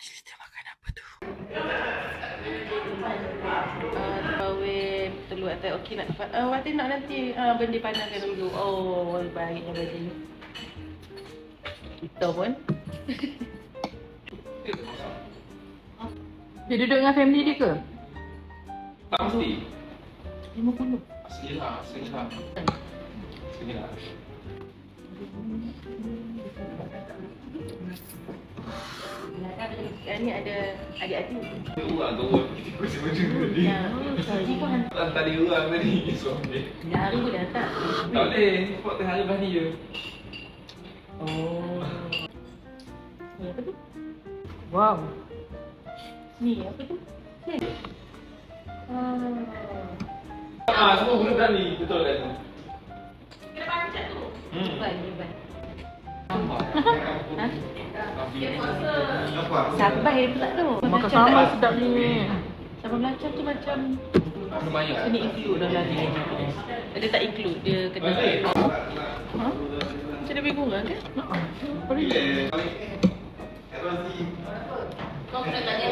Kita makan apa tu? Bawin telur atas okey nak uh, Wati nak nanti uh, benda panaskan dulu. Oh, baiknya benda. Kita pun. Dia duduk dengan family dia ke? Tak mesti. 50. Sini lah, sini lah. Sini lah. Sekarang ni ada adik-adik. Ada orang tu orang kita macam tadi. Ya, Haji pun hantar. Tak tadi orang tadi suami. Dah hari boleh hantar. Tak boleh, sebab tengah lepas ni je. Oh. Ni apa tu? Wow. Ni apa tu? Ni. Ah. Ah, semua guna berani, betul kan? Tu. Hmm. Ni. Ha? Apa? Sabar pula tu. Makan sambal tak- sedap ni. Sambal belacan tu macam kena include dalam ni. Dia tak include, dia kena. Ha? Macam dia bingung kan? Apa ni? Kau kena tanya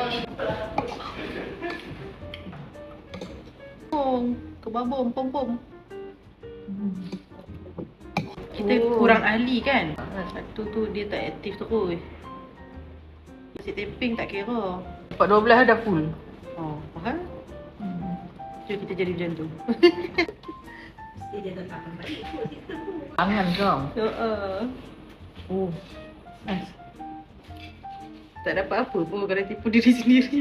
Pom, kebabom, pom pom. Kita Oh. kurang ahli kan? Satu tu dia tak aktif terus. Si tapping tak kira. 4.12 dah full. Oh, faham? Jom kita jadi macam tu. Tangan kau. Uh, Oh. Nice. tak dapat apa pun kalau tipu diri sendiri.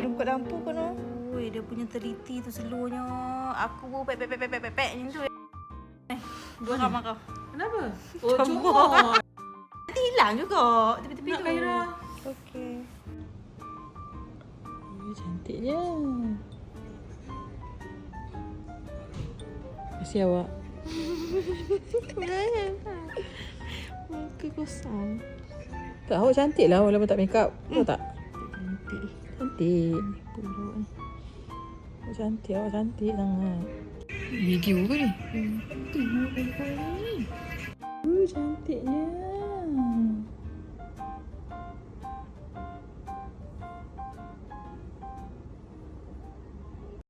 Dia buka lampu kan oh. Ui, dia punya teliti tu slownya. Aku pun pek pek pek pek pek pek pek macam tu. Eh, dua kamar kau. Kenapa? Oh, comot. Nanti hilang juga tepi-tepi tu. Khaira. Okey. Oh, cantiknya. Kasih awak. Muka kosong. Tak, awak cantik lah walaupun tak make up. Tahu tak? Cantik. Cantik. Buruk ni. Awak cantik, awak cantik sangat. Video ke ni? Uh, cantiknya.